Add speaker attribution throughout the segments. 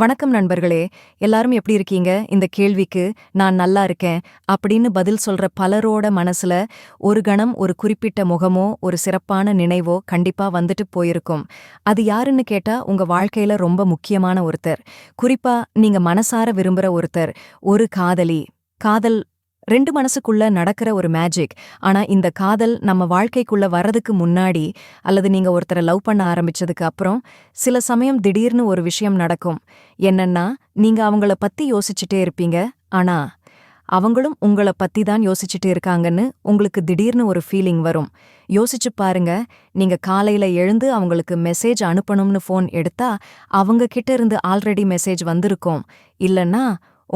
Speaker 1: வணக்கம் நண்பர்களே எல்லாரும் எப்படி இருக்கீங்க? இந்த கேள்விக்கு நான் நல்லா இருக்கேன் அப்படின்னு பதில் சொல்ற பலரோட மனசுல ஒரு கணம் ஒரு குறிப்பிட்ட முகமோ ஒரு சிறப்பான நினைவோ கண்டிப்பா வந்துட்டு போயிருக்கும். அது யாருன்னு கேட்டா உங்க வாழ்க்கையில ரொம்ப முக்கியமான ஒருத்தர். குறிப்பா நீங்க மனசார விரும்புற ஒருத்தர் ஒரு காதலி. காதல் ரெண்டு மனசுக்குள்ள நடக்கிற ஒரு மேஜிக் ஆனா இந்த காதல் நம்ம வாழ்க்கைக்குள்ள வர்றதுக்கு முன்னாடி அல்லது நீங்க ஒருத்தரை லவ் பண்ண ஆரம்பிச்சதுக்கு அப்புறம் சில சமயம் திடீர்னு ஒரு விஷயம் நடக்கும். என்னன்னா நீங்க அவங்கள பத்தி யோசிச்சுட்டே இருப்பீங்க. ஆனா அவங்களும் உங்கள பத்தி தான் யோசிச்சுட்டு இருக்காங்கன்னு உங்களுக்கு திடீர்னு ஒரு ஃபீலிங் வரும். யோசிச்சு பாருங்க நீங்க காலையில எழுந்து அவங்களுக்கு மெசேஜ் அனுப்பணும்னு ஃபோன் எடுத்தா அவங்க கிட்ட இருந்து ஆல்ரெடி மெசேஜ் வந்திருக்கும். இல்லன்னா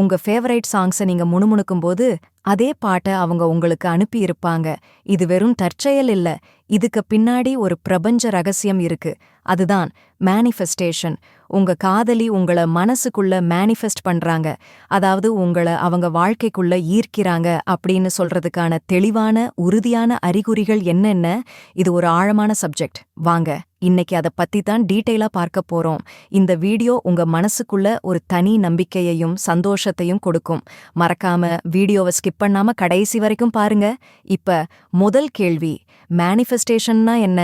Speaker 1: உங்க ஃபேவரைட் சாங்ஸை நீங்க முணுமுணுக்கும் போது அதே பாட்டை அவங்க உங்களுக்கு அனுப்பி இருப்பாங்க இது வெறும் தற்செயல் இல்ல. இதுக்கு பின்னாடி ஒரு பிரபஞ்ச ரகசியம் இருக்கு. அதுதான் மேனிஃபெஸ்டேஷன் உங்க காதலி உங்கள மனசுக்குள்ள மேனிஃபெஸ்ட் பண்றாங்க. அதாவது உங்கள அவங்க வாழ்க்கைக்குள்ள ஈர்க்கிறாங்க அப்படின்னு சொல்றதுக்கான தெளிவான உறுதியான அறிகுறிகள் என்னென்ன? இது ஒரு ஆழமான சப்ஜெக்ட் வாங்க. இன்னைக்கு அதை பத்தி தான் டீட்டெயிலா பார்க்க போறோம். இந்த வீடியோ உங்க மனசுக்குள்ள ஒரு தனி நம்பிக்கையையும் சந்தோஷத்தையும் கொடுக்கும். மறக்காம வீடியோவை ஸ்கிப் பண்ணாம கடைசி வரைக்கும் பாருங்க. இப்ப முதல் கேள்வி மேனிஃபெஸ்டேஷன்னா என்ன?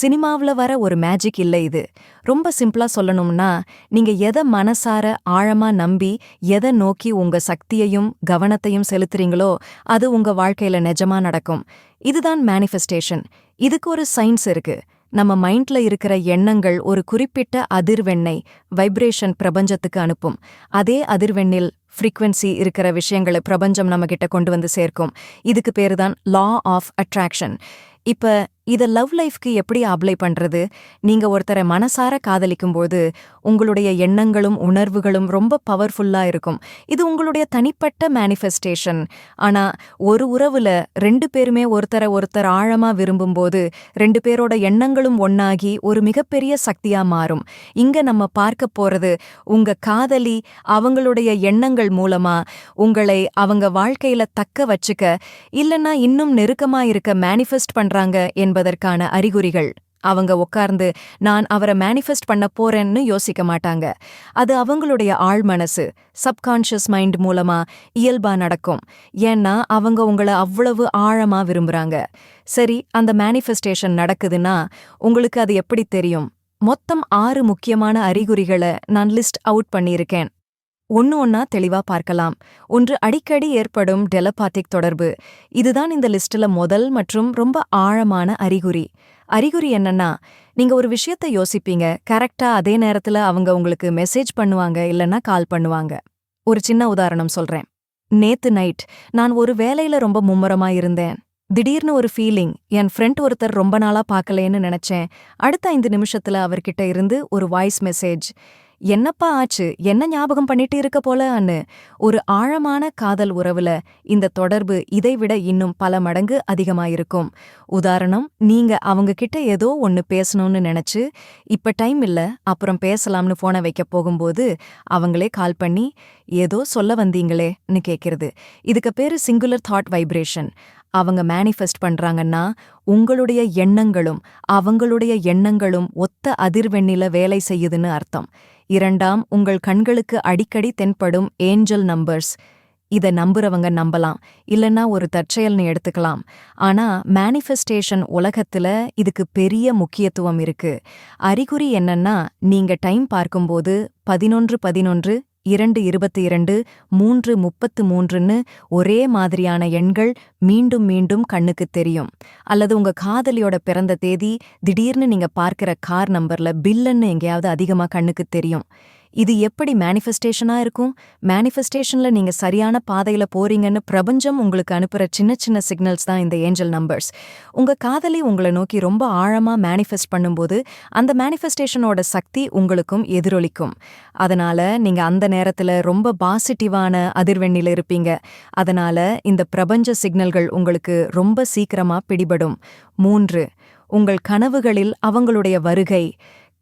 Speaker 1: சினிமாவுல வர ஒரு மேஜிக் இல்ல இது. ரொம்ப சிம்பிளா சொல்லணும்னா நீங்க எதை மனசார ஆழமா நம்பி எதை நோக்கி உங்க சக்தியையும் கவனத்தையும் செலுத்துறீங்களோ அது உங்க வாழ்க்கையில நிஜமா நடக்கும். இதுதான் மேனிஃபெஸ்டேஷன் இதுக்கு ஒரு சயின்ஸ் இருக்கு. நம்ம மைண்ட்ல இருக்கிற எண்ணங்கள் ஒரு குறிப்பிட்ட அதிர்வெண்ணை வைப்ரேஷன் பிரபஞ்சத்துக்கு அனுப்பும். அதே அதிர்வெண்ணில் ஃப்ரீக்வன்சி இருக்கிற விஷயங்களை பிரபஞ்சம் நம்ம கிட்ட கொண்டு வந்து சேர்க்கும். இதுக்கு பேரு தான் லா ஆஃப் அட்ராக்ஷன் இப்ப இத லவ் லைஃப்க்கு எப்படி அப்ளை பண்றது? நீங்க ஒருத்தரை மனசார காதலிக்கும்போது உங்களுடைய எண்ணங்களும் உணர்வுகளும் ரொம்ப பவர்ஃபுல்லா இருக்கும். இது உங்களுடைய தனிப்பட்ட மேனிஃபெஸ்டேஷன் ஆனா ஒரு உறவுல ரெண்டு பேருமே ஒருத்தரை ஒருத்தர் ஆழமா விரும்பும்போது ரெண்டு பேரோட எண்ணங்களும் ஒன்னாகி ஒரு மிகப்பெரிய சக்தியா மாறும். இங்க நம்ம பார்க்க போறது உங்க காதலி அவங்களுடைய எண்ணங்கள் மூலமா உங்களை அவங்க வாழ்க்கையில தக்க வச்சுக்க இல்லனா இன்னும் நெருக்கமா இருக்க மேனிஃபெஸ்ட் பண்றாங்க என்பதற்கான அறிகுறிகள். அவங்க உட்கார்ந்து நான் அவரை மேனிஃபெஸ்ட் பண்ண போறேன்னு யோசிக்க மாட்டாங்க. அது அவங்களுடைய ஆழ்மனசு சப்கான்ஷியஸ் மைண்ட் மூலமா இயல்பா நடக்கும். ஏன்னா அவங்க உங்களை அவ்வளவு ஆழமா விரும்புறாங்க. சரி அந்த மேனிஃபெஸ்டேஷன் நடக்குதுன்னா உங்களுக்கு அது எப்படி தெரியும்? மொத்தம் ஆறு முக்கியமான அறிகுறிகளை நான் லிஸ்ட் அவுட் பண்ணியிருக்கேன். ஒன்னு ஒன்னா தெளிவா பார்க்கலாம். ஒன்று அடிக்கடி ஏற்படும் டெலபாத்திக் தொடர்பு. இதுதான் இந்த லிஸ்ட்ல முதல் மற்றும் ரொம்ப ஆழமான அறிகுறி. அறிகுறி என்னன்னா நீங்க ஒரு விஷயத்த யோசிப்பீங்க. கரெக்டா அதே நேரத்துல அவங்க உங்களுக்கு மெசேஜ் பண்ணுவாங்க இல்லனா கால் பண்ணுவாங்க. ஒரு சின்ன உதாரணம் சொல்றேன். நேத்து நைட் நான் ஒரு வேலையில ரொம்ப மும்முரமா இருந்தேன். திடீர்னு ஒரு ஃபீலிங் என் ஃப்ரெண்ட் ஒருத்தர் ரொம்ப நாளா பார்க்கலேன்னு நினைச்சேன். அடுத்த ஐந்து நிமிஷத்துல அவர்கிட்ட இருந்து ஒரு வாய்ஸ் மெசேஜ். என்னப்பா ஆச்சு? என்ன ஞாபகம் பண்ணிட்டு இருக்க போல அன்னு ஒரு ஆழமான காதல் உறவுல இந்த தொடர்பு இதைவிட இன்னும் பல மடங்கு அதிகமாயிருக்கும். உதாரணம் நீங்க அவங்க கிட்ட ஏதோ ஒன்னு பேசணும்னு நினைச்சு இப்ப டைம் இல்ல அப்புறம் பேசலாம்னு போன வைக்க போகும்போது அவங்களே கால் பண்ணி ஏதோ சொல்ல வந்தீங்களேன்னு கேக்குறது. இதுக்கு பேரு சிங்குலர் தாட் வைப்ரேஷன் அவங்க மேனிஃபெஸ்ட் பண்றாங்கன்னா உங்களுடைய எண்ணங்களும் அவங்களுடைய எண்ணங்களும் ஒத்த அதிர்வெண்ணில வேலை செய்யுதுன்னு அர்த்தம். இரண்டாம் உங்கள் கண்களுக்கு அடிக்கடி தென்படும் ஏஞ்சல் நம்பர்ஸ். இத நம்புறவங்க நம்பலாம் இல்லனா ஒரு தற்செயல்னு எடுத்துக்கலாம். ஆனா மேனிஃபெஸ்டேஷன் உலகத்துல இதுக்கு பெரிய முக்கியத்துவம் இருக்கு. அறிகுறி என்னன்னா நீங்க டைம் பார்க்கும்போது பதினொன்று பதினொன்று இரண்டு இருபத்தி இரண்டு மூன்று முப்பத்து மூன்றுன்னு ஒரே மாதிரியான எண்கள் மீண்டும் மீண்டும் கண்ணுக்கு தெரியும். அல்லது உங்க காதலியோட பிறந்த தேதி திடீர்னு நீங்க பார்க்கிற கார் நம்பர்ல பில்லுன்னு எங்கேயாவது அதிகமா கண்ணுக்கு தெரியும். இது எப்படி மேனிஃபெஸ்டேஷனா இருக்கும்? மேனிஃபெஸ்டேஷன்ல நீங்க சரியான பாதையில போறீங்கன்னு பிரபஞ்சம் உங்களுக்கு அனுப்புற சின்ன சின்ன சிக்னல்ஸ் தான் இந்த ஏஞ்சல் நம்பர்ஸ் உங்க காதலி உங்களை நோக்கி ரொம்ப ஆழமா மேனிஃபெஸ்ட் பண்ணும்போது அந்த மேனிஃபெஸ்டேஷனோட சக்தி உங்களுக்கும் எதிரொலிக்கும். அதனால நீங்க அந்த நேரத்துல ரொம்ப பாசிட்டிவான அதிர்வெண்ணில இருப்பீங்க. அதனால இந்த பிரபஞ்ச சிக்னல்கள் உங்களுக்கு ரொம்ப சீக்கிரமா பிடிபடும். மூன்று உங்கள் கனவுகளில் அவங்களுடைய வருகை.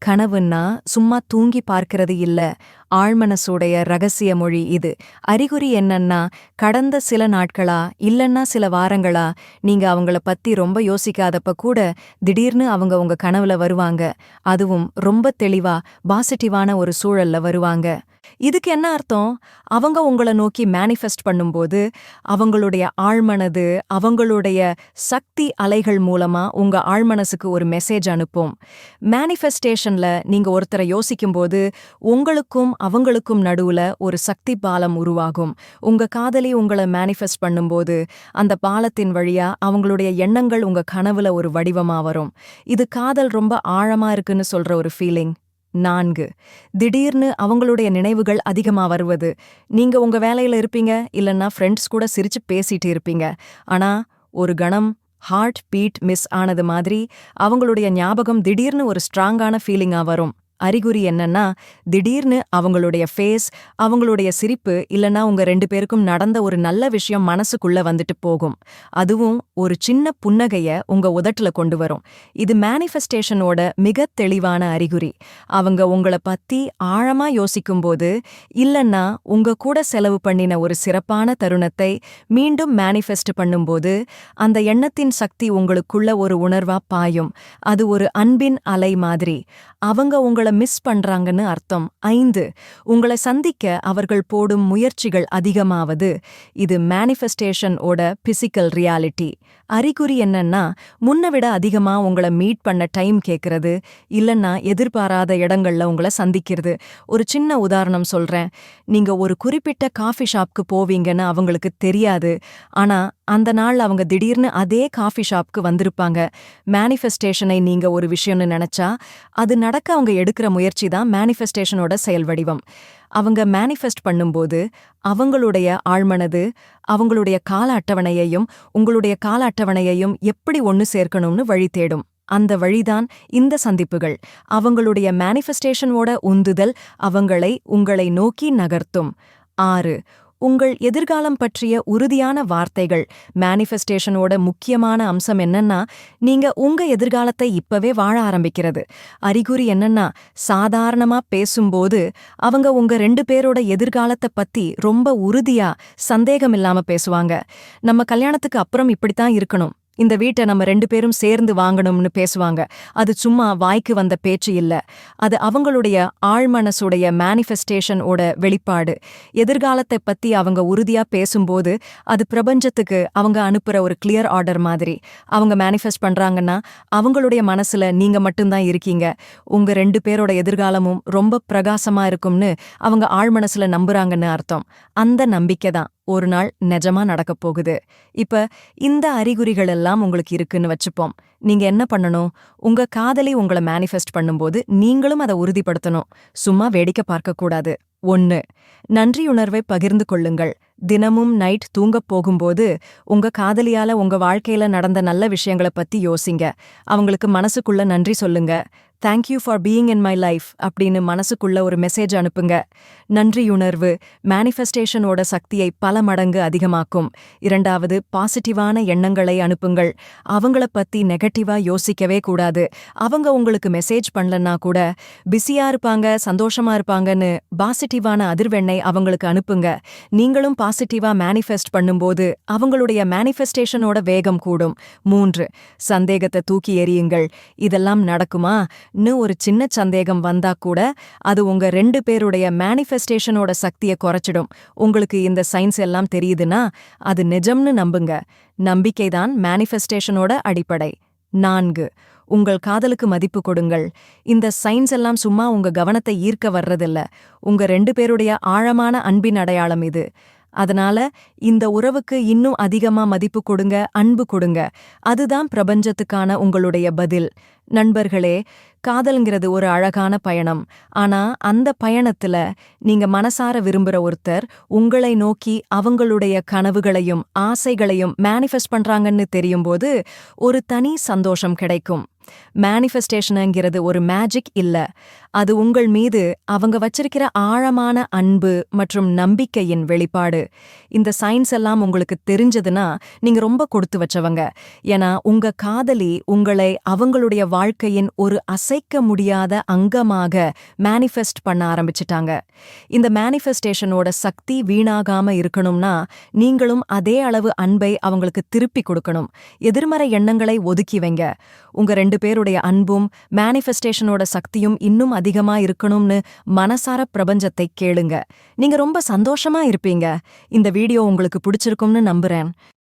Speaker 1: கனவுன்னா சும்மா தூங்கி பார்க்கிறது இல்ல. ஆழ்மனசுடைய ரகசிய மொழி இது. அறிகுறி என்னன்னா கடந்த சில நாட்களா இல்லன்னா சில வாரங்களா நீங்க அவங்கள பத்தி ரொம்ப யோசிக்காதப்ப கூட திடீர்னு அவங்க உங்க கனவுல வருவாங்க. அதுவும் ரொம்ப தெளிவா பாசிட்டிவான ஒரு சூழல்ல வருவாங்க. இதுக்கு என்ன அர்த்தம்? அவங்க உங்களை நோக்கி மேனிஃபெஸ்ட் பண்ணும்போது அவங்களுடைய ஆழ்மனது அவங்களுடைய சக்தி அலைகள் மூலமா உங்க ஆழ்மனசுக்கு ஒரு மெசேஜ் அனுப்பும். மேனிஃபெஸ்டேஷன்ல நீங்க ஒருத்தரை யோசிக்கும்போது உங்களுக்கும் அவங்களுக்கும் நடுவுல ஒரு சக்தி பாலம் உருவாகும். உங்க காதலி உங்களை மேனிஃபெஸ்ட் பண்ணும்போது அந்த பாலத்தின் வழியா அவங்களுடைய எண்ணங்கள் உங்க கனவுல ஒரு வடிவமா வரும். இது காதல் ரொம்ப ஆழமா இருக்குன்னு சொல்ற ஒரு ஃபீலிங் நான்கு. திடீர்னு அவங்களுடைய நினைவுகள் அதிகமா வருவது. நீங்க உங்க வேலையில இருப்பீங்க இல்லைன்னா ஃப்ரெண்ட்ஸ் கூட சிரிச்சு பேசிட்டு இருப்பீங்க. ஆனா ஒரு கணம் ஹார்ட் பீட் மிஸ் ஆனது மாதிரி அவங்களுடைய ஞாபகம் திடீர்னு ஒரு ஸ்ட்ராங்கான ஃபீலிங்கா வரும். அறிகுறி என்னன்னா திடீர்னு அவங்களுடைய ஃபேஸ் அவங்களுடைய சிரிப்பு இல்லனா உங்க ரெண்டு பேருக்கும் நடந்த ஒரு நல்ல விஷயம் மனசுக்குள்ள வந்துட்டு போகும். அதுவும் ஒரு சின்ன புன்னகைய உங்க உதட்டுல கொண்டு வரும். இது மேனிஃபெஸ்டேஷனோட மிக தெளிவான அறிகுறி. அவங்க உங்கள பத்தி ஆழமா யோசிக்கும்போது இல்லன்னா உங்க கூட செலவு பண்ணின ஒரு சிறப்பான தருணத்தை மீண்டும் மேனிஃபெஸ்ட் பண்ணும்போது அந்த எண்ணத்தின் சக்தி உங்களுக்குள்ள ஒரு உணர்வா பாயும். அது ஒரு அன்பின் அலை மாதிரி. அவங்க உங்களை மிஸ் பண்றாங்கன்னு அர்த்தம். ஐந்து உங்களை சந்திக்க அவர்கள் போடும் முயற்சிகள் அதிகமாவது. இது மேனிஃபெஸ்டேஷன் ஓட பிசிக்கல் ரியாலிட்டி அறிகுறி என்னன்னா முன்ன விட அதிகமா உங்களை மீட் பண்ண டைம் கேட்கறது இல்லன்னா எதிர்பாராத இடங்கள்ல உங்களை சந்திக்கிறது. ஒரு சின்ன உதாரணம் சொல்றேன். நீங்க ஒரு குறிப்பிட்ட காஃபி ஷாப்க்கு போவீங்கன்னு அவங்களுக்கு தெரியாது. ஆனா அந்த நாள் அவங்க திடீர்னு அதே காஃபி ஷாப்க்கு வந்திருப்பாங்க. மேனிஃபெஸ்டேஷனை நீங்க ஒரு விஷயம்னு நினைச்சா அது நடக்க அவங்க எடுக்கிற முயற்சி தான் மேனிஃபெஸ்டேஷனோட செயல் வடிவம். அவங்க மேனிஃபெஸ்ட் பண்ணும்போது அவங்களுடைய ஆழ்மனது அவங்களுடைய கால அட்டவணையையும் உங்களுடைய கால அட்டவணையையும் எப்படி ஒன்னு சேர்க்கணும்னு வழி தேடும். அந்த வழிதான் இந்த சந்திப்புகள். அவங்களுடைய மேனிஃபெஸ்டேஷனோட உந்துதல் அவங்களை உங்களை நோக்கி நகர்த்தும். ஆறு உங்கள் எதிர்காலம் பற்றிய உறுதியான வார்த்தைகள் மேனிஃபெஸ்டேஷனோட முக்கியமான அம்சம் என்னன்னா நீங்க உங்க எதிர்காலத்தை இப்பவே வாழ ஆரம்பிக்கிறது. அறிகுறி என்னன்னா சாதாரணமா பேசும்போது அவங்க உங்க ரெண்டு பேரோட எதிர்காலத்தை பத்தி ரொம்ப உறுதியா சந்தேகம் இல்லாம பேசுவாங்க. நம்ம கல்யாணத்துக்கு அப்புறம் இப்படித்தான் இருக்கணும். இந்த வீட்டை நம்ம ரெண்டு பேரும் சேர்ந்து வாங்கணும்னு பேசுவாங்க. அது சும்மா வாய்க்கு வந்த பேச்சு இல்ல. அது அவங்களுடைய ஆழ்மனசுடைய மேனிஃபெஸ்டேஷன் ஓட வெளிப்பாடு. எதிர்காலத்தை பத்தி அவங்க உறுதியா பேசும்போது அது பிரபஞ்சத்துக்கு அவங்க அனுப்புற ஒரு கிளியர் ஆர்டர் மாதிரி. அவங்க மேனிஃபெஸ்ட் பண்றாங்கன்னா அவங்களுடைய மனசுல நீங்க மட்டும்தான் இருக்கீங்க. உங்க ரெண்டு பேரோட எதிர்காலமும் ரொம்ப பிரகாசமா இருக்கும்னு அவங்க ஆழ்மனசுல நம்புறாங்கன்னு அர்த்தம். அந்த நம்பிக்கை தான். ஒரு நாள் நிஜமா நடக்கப் போகுது. இப்ப இந்த அறிகுறிகள் எல்லாம் உங்களுக்கு இருக்குன்னு வச்சுப்போம். நீங்க என்ன பண்ணணும்? உங்க காதலி உங்களை மேனிஃபெஸ்ட் பண்ணும்போது நீங்களும் அதை உறுதிப்படுத்தணும். சும்மா வேடிக்கை பார்க்கக்கூடாது ஒன்னு நன்றியுணர்வை பகிர்ந்து கொள்ளுங்கள். தினமும் நைட் தூங்கப் போகும்போது உங்க காதலியால உங்க வாழ்க்கையில நடந்த நல்ல விஷயங்களை பத்தி யோசிங்க. அவங்களுக்கு மனசுக்குள்ள நன்றி சொல்லுங்க. Thank you for being in my life அப்படின்னு மனசுக்குள்ள ஒரு மெசேஜ் அனுப்புங்க. நன்றியுணர்வு மேனிஃபெஸ்டேஷனோட சக்தியை பல மடங்கு அதிகமாக்கும். இரண்டாவது பாசிட்டிவான எண்ணங்களை அனுப்புங்கள். அவங்கள பத்தி நெகட்டிவா யோசிக்கவே கூடாது. அவங்க உங்களுக்கு மெசேஜ் பண்ணலன்னா கூட பிஸியா இருப்பாங்க சந்தோஷமா இருப்பாங்கன்னு பாசிட்டிவான அதிர்வெண்ணை அவங்களுக்கு அனுப்புங்க. நீங்களும் பாசிட்டிவா மேனிஃபெஸ்ட் பண்ணும்போது அவங்களுடைய மேனிஃபெஸ்டேஷனோட வேகம் கூடும். மூன்று சந்தேகத்தை தூக்கி எறியுங்கள். இதெல்லாம் நடக்குமா? ன்னு ஒரு சின்ன சந்தேகம் வந்தா கூட அது உங்க ரெண்டு பேருடைய மேனிஃபெஸ்டேஷனோட சக்தியை குறைச்சிடும். உங்களுக்கு இந்த சயின்ஸ் எல்லாம் தெரியுதுன்னா அது நிஜம்னு நம்புங்க. நம்பிக்கைதான் மேனிஃபெஸ்டேஷனோட அடிப்படை. நான்கு உங்கள் காதலுக்கு மதிப்பு கொடுங்கள். இந்த சயின்ஸ் எல்லாம் சும்மா உங்க கவனத்தை ஈர்க்க வர்றதில்ல. உங்க ரெண்டு பேருடைய ஆழமான அன்பின் அடையாளம் இது. அதனால இந்த உறவுக்கு இன்னும் அதிகமா மதிப்பு கொடுங்க அன்பு கொடுங்க. அதுதான் பிரபஞ்சத்துக்கான உங்களுடைய பதில். நண்பர்களே காதல்ங்கிறது ஒரு அழகான பயணம். ஆனா அந்த பயணத்துல நீங்க மனசார விரும்புற ஒருத்தர் உங்களை நோக்கி அவங்களுடைய கனவுகளையும் ஆசைகளையும் மேனிஃபெஸ்ட் பண்றாங்கன்னு தெரியும்போது ஒரு தனி சந்தோஷம் கிடைக்கும். மேனிஃபெஸ்டேஷனுங்கிறது ஒரு மேஜிக் இல்ல. அது உங்கள் மீது அவங்க வச்சிருக்கிற ஆழமான அன்பு மற்றும் நம்பிக்கையின் வெளிப்பாடு. இந்த சயின்ஸ் எல்லாம் உங்களுக்கு தெரிஞ்சதுன்னா நீங்க ரொம்ப கொடுத்து வச்சவங்க. ஏன்னா உங்க காதலி உங்களை அவங்களுடைய வாழ்க்கையின் ஒரு அசைக்க முடியாத அங்கமாக மேனிஃபெஸ்ட் பண்ண ஆரம்பிச்சிட்டாங்க. இந்த மேனிஃபெஸ்டேஷனோட சக்தி வீணாகாம இருக்கணும்னா நீங்களும் அதே அளவு அன்பை அவங்களுக்கு திருப்பி கொடுக்கணும். எதிர்மறை எண்ணங்களை ஒதுக்கி வைங்க. உங்க ரெண்டு பேருடைய அன்பும் மேனிஃபெஸ்டேஷனோட சக்தியும் இன்னும் அதிகமா இருக்கணும்னு மனசார பிரபஞ்சத்தை கேளுங்க. நீங்க ரொம்ப சந்தோஷமா இருப்பீங்க. இந்த வீடியோ உங்களுக்கு பிடிச்சிருக்கும்னு நம்புறேன்.